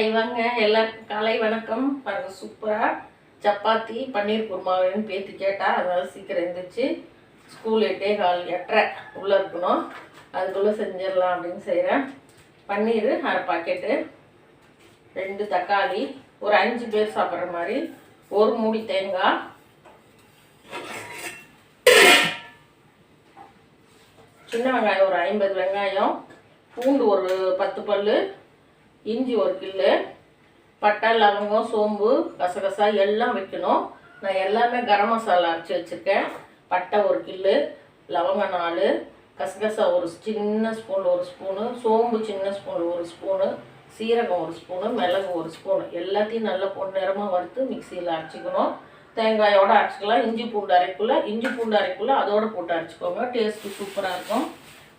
High வாங்க. எல்லாருக்கும் காலை வணக்கம். பாருங்கள் சூப்பராக சப்பாத்தி பன்னீர் குருமா வேணும்னு பேத்தி கேட்டால் அதனால் சீக்கிரம் எழுந்திரிச்சு ஸ்கூல் எட்டே கால் எட்டரை உள்ளே இருக்கணும். அதுக்குள்ளே செஞ்சிடலாம் அப்படின்னு செய்கிறேன் பன்னீர் அரை பாக்கெட்டு ரெண்டு தக்காளி ஒரு அஞ்சு பேர் சாப்பிட்ற மாதிரி ஒரு மூடி தேங்காய் சின்ன வெங்காயம் ஒரு ஐம்பது வெங்காயம் பூண்டு ஒரு பத்து பல்லு இஞ்சி ஒரு கில்லு பட்டை லவங்கம் சோம்பு கசகசா எல்லாம் வைக்கணும். நான் எல்லாமே கரம் மசாலா அரைச்சி வச்சுருக்கேன். பட்டை ஒரு கில்லு லவங்கம் நாலு கசகசா ஒரு சின்ன ஸ்பூன் ஒரு ஸ்பூனு சோம்பு சின்ன ஸ்பூன் ஒரு ஸ்பூனு சீரகம் ஒரு ஸ்பூனு மிளகு ஒரு ஸ்பூனு எல்லாத்தையும் நல்லா பொன்னிறமாக வறுத்து மிக்சியில் அரைச்சிக்கணும். தேங்காயோடு அரைச்சிக்கலாம். இஞ்சி பூண்டு அரைக்குள்ள இஞ்சி பூண்டு அரைக்குள்ள அதோடு போட்டு அரைச்சிக்கோங்க. டேஸ்ட்டு சூப்பராக இருக்கும்.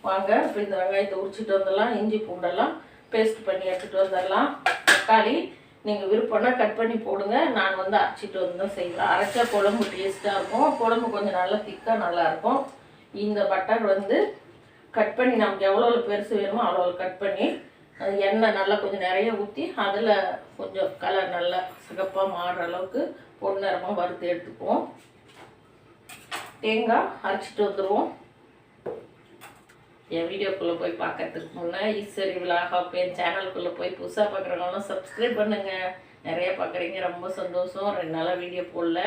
வாங்க இப்போ இந்த வெங்காயத்தை உரிச்சிட்டு வந்துடலாம். இஞ்சி பூண்டெல்லாம் பேஸ்ட் பண்ணி எடுத்துகிட்டு வந்துடலாம் தக்காளி நீங்கள் விருப்பம்னா கட் பண்ணி போடுங்க. நான் வந்து அரைச்சிட்டு வந்து தான் செய்வேன். அரைச்சா குழம்பு டேஸ்ட்டாக இருக்கும். குழம்பு கொஞ்சம் நல்லா திக்காக நல்லாயிருக்கும் இந்த பட்டர் வந்து கட் பண்ணி நமக்கு எவ்வளோ பெருசு வேணுமோ அவ்வளோ கட் பண்ணி அது எண்ணெய் நல்லா கொஞ்சம் நிறைய ஊற்றி அதில் கொஞ்சம் கலர் நல்லா சிகப்பாக மாறுற அளவுக்கு பொன்னிறமாக வறுத்து எடுத்துக்குவோம். தேங்காய் அரைச்சிட்டு வந்துடுவோம் என் வீடியோக்குள்ளே போய் பார்க்கறதுக்கு முன்னே ஈஸ்வரி விலாகாப் என் சேனலுக்குள்ளே போய் புதுசாக பார்க்குறவங்களாம் சப்ஸ்கிரைப் பண்ணுங்கள் நிறைய பார்க்குறீங்க ரொம்ப சந்தோஷம். ரெண்டு நாளாக வீடியோ போடல.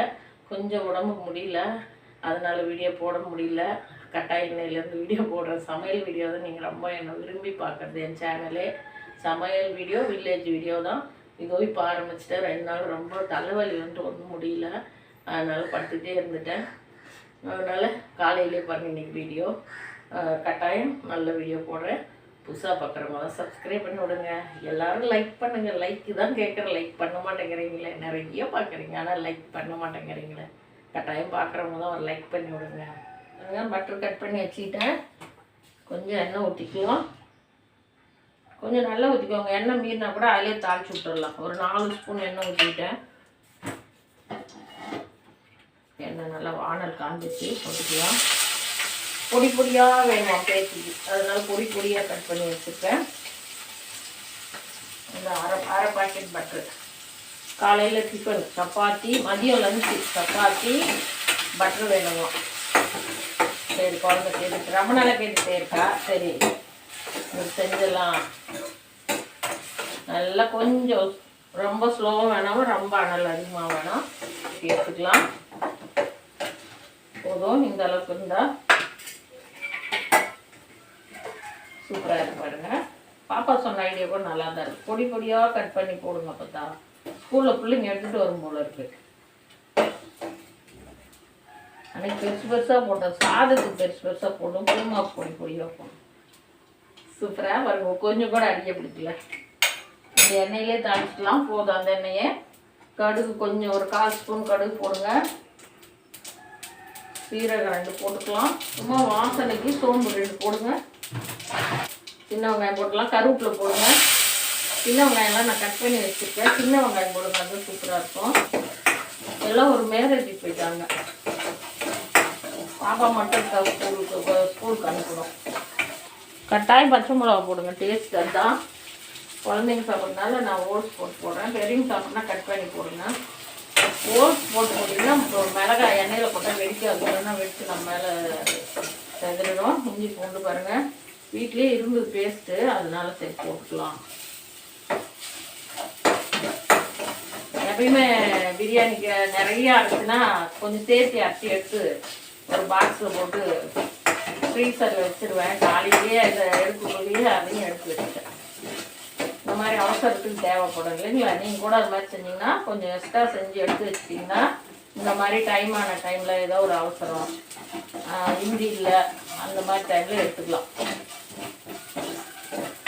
கொஞ்சம் உடம்பு முடியல. அதனால் வீடியோ போட முடியல. கட்டாய எண்ணெயிலேருந்து வீடியோ போடுற சமையல் வீடியோ தான் நீங்கள் ரொம்ப என்னை விரும்பி பார்க்குறது என் சேனலே. சமையல் வீடியோ வில்லேஜ் வீடியோ தான். இதோ இப்போ ஆரம்பிச்சிட்டேன். ரெண்டு நாள் ரொம்ப தலைவலி வந்து ஒன்றும் முடியல. அதனால் படுத்துகிட்டே இருந்துட்டேன். அதனால் காலையிலே பாருங்க இன்னைக்கு வீடியோ. கட்டாயம் நல்ல வீடியோ போடுறேன். புதுசாக பார்க்குறவங்களாம் சப்ஸ்கிரைப் பண்ணி விடுங்க. எல்லாரும் லைக் பண்ணுங்கள் லைக்கு தான் கேட்குறேன். லைக் பண்ண மாட்டேங்கிறீங்களே. நிறைய பார்க்குறீங்க ஆனால் லைக் பண்ண மாட்டேங்கிறீங்களே. கட்டாயம் பார்க்குறவங்க தான் ஒரு லைக் பண்ணி விடுங்க. பட்டர் கட் பண்ணி வச்சுக்கிட்டேன். கொஞ்சம் எண்ணெய் ஊற்றிக்கலாம் கொஞ்சம் நல்லா ஊற்றிக்கோங்க எண்ணெய் மீறினா கூட அதிலே தாளிச்சு விட்டுடலாம் ஒரு நாலு ஸ்பூன் எண்ணெய் ஊற்றிக்கிட்டேன் எண்ணெய் நல்லா வானல் காஞ்சிச்சு. போட்டுக்கலாம். பொடி பொடியாக வேணும் பேத்திக்கு அதனால பொடி பொடியாக கட் பண்ணி வச்சுருக்கேன் இந்த அரை அரை பாக்கெட் பட்ரு காலையில் டிஃபன் சப்பாத்தி மதியம் லஞ்சு சப்பாத்தி பட்டர் வேணுமா? சரி குழந்தை கேட்டுட்டு ரொம்ப நாளாக கேட்டுட்டே இருக்கா? சரி செஞ்சிடலாம் நல்லா கொஞ்சம் ரொம்ப ஸ்லோவாக வேணாம் ரொம்ப அனல் அதிகமாக வேணாம். எடுத்துக்கலாம். போதும் இந்த அளவுக்கு இருந்தால் சூப்பராக இருக்கு பாருங்கள் பாப்பா சொன்ன ஐடியா கூட நல்லா தான் இருக்குது பொடி பொடியாக கட் பண்ணி போடுங்க அப்போ தான் ஸ்கூலில் பிள்ளைங்க எடுத்துகிட்டு வரும் போல இருக்கு. அன்னைக்கு பெருசு பெருசாக போட்டோம். சாதத்துக்கு பெருசு பெருசாக போடும் குருமா பொடி பொடியாக போடும் சூப்பராக பாருங்க. கொஞ்சம் கூட அடிக்க பிடிக்கல. இந்த எண்ணெயிலே தாளிச்சிக்கலாம் போதும் அந்த எண்ணெயை. கடுகு கொஞ்சம் ஒரு கால் ஸ்பூன் கடுகு போடுங்க. சீரகம் ரெண்டு போட்டுக்கலாம். சும்மா வாசனைக்கு சோம்பு ரெண்டு போடுங்க. சின்ன வெங்காயம் போட்டுக்கலாம் கருவேப்பிலை போடுங்க. சின்ன வெங்காயம்லாம் நான் கட் பண்ணி வச்சுருக்கேன். சின்ன வெங்காயம் போடுங்க அது சூப்பராக இருக்கும். எல்லாம் ஒரு மேரேஜ் போயிட்டாங்க. பாப்பா மட்டும் ஸ்கூலுக்கு ஸ்கூலுக்கு அனுப்பணும். கட்டாயம் பச்சை மிளகா போடுங்க. டேஸ்ட் அதுதான். குழந்தைங்க சாப்பிட்றதுனால நான் ஓட்ஸ் போட்டு போடுறேன். பெரியவங்க சாப்பிட்னா கட் பண்ணி போடுங்க. ஓட்ஸ் போட்டு போட்டிங்கன்னா மிளகாய் எண்ணெயில் போட்டால் வெடிக்காது. இல்லைன்னா வெடிச்சு நம்ம மேலே செதறிடும். இஞ்சி பூண்டு பாருங்கள் வீட்லேயே இரும்பு பேஸ்ட்டு அதனால சரி போட்டுக்கலாம். எப்பயுமே பிரியாணிக்கு நிறைய அரைச்சுன்னா கொஞ்சம் சேர்த்து அரைச்சி எடுத்து ஒரு பாக்ஸில் போட்டு ஃப்ரீசரில் வச்சுருவேன். காலையிலேயே இதை எடுத்துக்குள்ளேயே அதையும் எடுத்து வச்சுட்டேன். இந்த மாதிரி அவசரத்துக்கு தேவைப்படும். இல்லைங்களா? நீங்கள் கூட அது மாதிரி செஞ்சீங்கன்னா கொஞ்சம் எக்ஸ்ட்ரா செஞ்சு எடுத்து வச்சிட்டிங்கன்னா இந்த மாதிரி டைம் ஆன டைமில் ஏதோ ஒரு அவசரம். இந்தி இல்லை அந்த மாதிரி டைமில் எடுத்துக்கலாம்.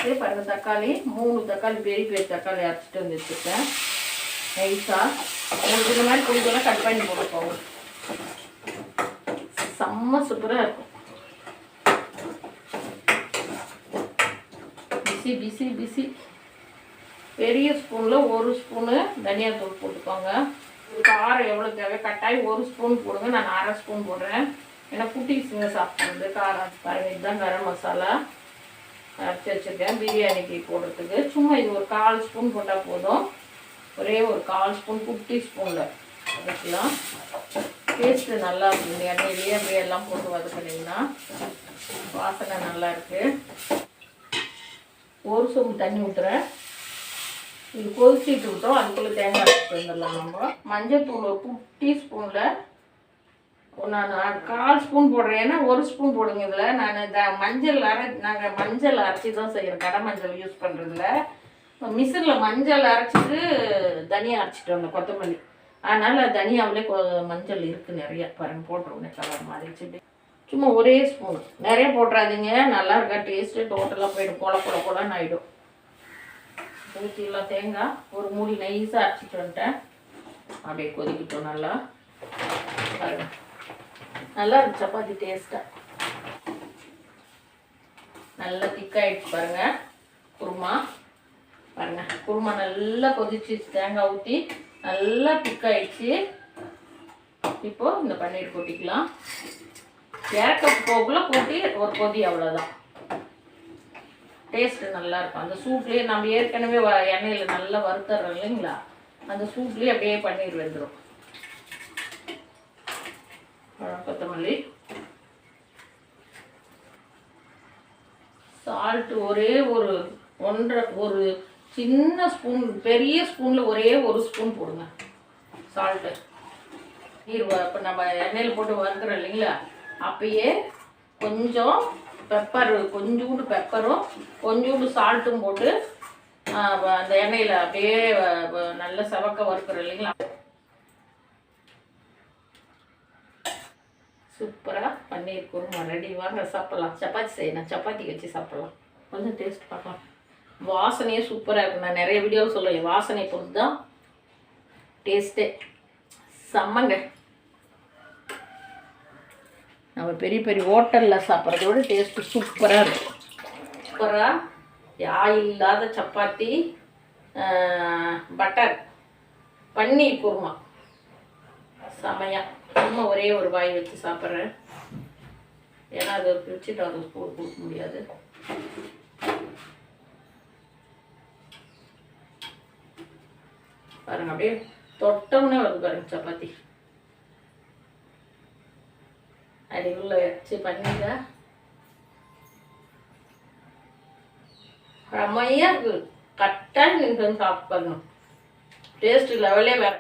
சரி பாருங்க தக்காளி மூணு தக்காளி பெரிய பெரிய தக்காளி அரைச்சிட்டு வந்து வச்சுருக்கேன். நைஸாக உங்களுக்கு இந்த மாதிரி பிடிக்கலாம் கட் பண்ணி போட்டுக்கோங்க. செம்ம சூப்பராக இருக்கும். பிசி பிசி பிசி. பெரிய ஸ்பூனில் ஒரு ஸ்பூனு தனியாத்தூள் போட்டுக்கோங்க. காரம் எவ்வளோ தேவை? கட்டாயம் ஒரு ஸ்பூன் போடுங்க. நான் அரை ஸ்பூன் போடுறேன். ஏன்னா குட்டீஸுங்க சாப்பிட்றது. காரம் பாருங்கள் இதுதான் கரம் மசாலா. அரைச்சி வச்சுருக்கேன். பிரியாணிக்கு போடுறதுக்கு. சும்மா இது ஒரு கால் ஸ்பூன் போட்டால் போதும். ஒரே ஒரு கால் ஸ்பூன் குட்டி ஸ்பூனில். வதக்கலாம் டேஸ்ட்டு நல்லா இருக்கும். எண்ணெயிலேயே அப்படியே எல்லாம் போட்டு வதக்குனீங்கன்னா வாசனை நல்லா இருக்குது ஒரு சொம்பு தண்ணி ஊற்றுறேன் இது கொதிச்சிட்டு விட்டோம். அதுக்குள்ளே தேங்காய் வந்துடலாம் நம்ம. மஞ்சள் தூள் ஒரு குட்டி ஸ்பூனில் நான் கால் ஸ்பூன் போடுறேன். ஏன்னா ஒரு ஸ்பூன் போடுங்க இதில். நான் இந்த மஞ்சள் அரை நாங்கள் மஞ்சள் அரைச்சி தான் செய்கிறோம் கடை மஞ்சள் யூஸ் பண்ணுறதுல மிஷினில் மஞ்சள் அரைச்சிட்டு தனியாக அரைச்சிட்டு வந்தேன் கொத்தமல்லி. அதனால் தனியாவிலே கொ மஞ்சள் இருக்குது நிறையா. பாருங்க போட்டுருவோம் கலர் மாதிரி சும்மா ஒரே ஸ்பூன். நிறைய போட்டுறாதீங்க. நல்லா இருக்கா? டேஸ்ட்டு டோட்டலாக போயிடும். கொல கொல கொலன்னு ஆகிடும் ஊற்றிலாம் தேங்காய் ஒரு மூடி நைஸாக அரைச்சிட்டு வந்துட்டேன். அப்படியே கொதிக்கிட்டோம் நல்லா. பாருங்க. நல்லா இருக்கு சப்பாத்தி டேஸ்ட்டாக நல்லா திக்காயிடுச்சு பாருங்க. குருமா. பாருங்க குருமா நல்லா கொதிச்சு தேங்காய் ஊற்றி நல்லா திக்காயிடுச்சு இப்போ இந்த பன்னீர் கொட்டிக்கலாம். இறக்க போக்குள்ள கூட்டி ஒரு கொதி அவ்வளோதான் டேஸ்ட்டு நல்லா இருக்கும். அந்த சூப்லேயே நம்ம ஏற்கனவே வ- எண்ணெயில் நல்லா வறுத்துறோம் இல்லைங்களா? அந்த சூப்லேயே அப்படியே பன்னீர் வெந்துடும் கொத்தமல்லி சால்ட் ஒரே ஒரு ஒன்றரை ஒரு சின்ன ஸ்பூன் பெரிய ஸ்பூனில் ஒரே ஒரு ஸ்பூன் போடுங்க. சால்ட்டு நீர் இப்போ நம்ம எண்ணெயில் போட்டு வறுக்கிறோம் இல்லைங்களா? அப்பயே கொஞ்சம் பெப்பர் கொஞ்சோண்டு பெப்பரும் கொஞ்சோண்டு சால்ட்டும் போட்டு அந்த எண்ணெயில் அப்படியே நல்ல செவக்க வறுக்கிறோம் இல்லைங்களா? சூப்பராக பன்னீர் குருமா ரெடி வாங்க சாப்பிட்லாம். சப்பாத்தி செய்யணும். சப்பாத்தி வச்சு சாப்பிட்லாம். கொஞ்சம் டேஸ்ட் பார்க்கலாம். வாசனையே சூப்பராக இருக்கும். நான் நிறைய வீடியோவில் சொல்லுவேன் வாசனை பொறுத்து தான் டேஸ்ட்டே செம்மங்க. நம்ம பெரிய பெரிய ஹோட்டலில் சாப்பிட்றத விட டேஸ்ட்டு சூப்பராக இருக்கும். சூப்பராக யாய் இல்லாத சப்பாத்தி பட்டர் பன்னீர் குருமா. செமையா. சும்மா ஒரே ஒரு வாய் வச்சு சாப்பிட்றேன். ஏன்னா அதை பிரிச்சுட்டு அதை ஸ்கூல் கொடுக்க முடியாது. பாருங்க அப்படியே தொட்டோம்னே வருது பாருங்க சப்பாத்தி. அது உள்ள வச்சு பண்ணிங்க செம்மையா இருக்கு. கட்டாக நீங்கள் சாப்பிடணும் டேஸ்ட் லெவலே வேற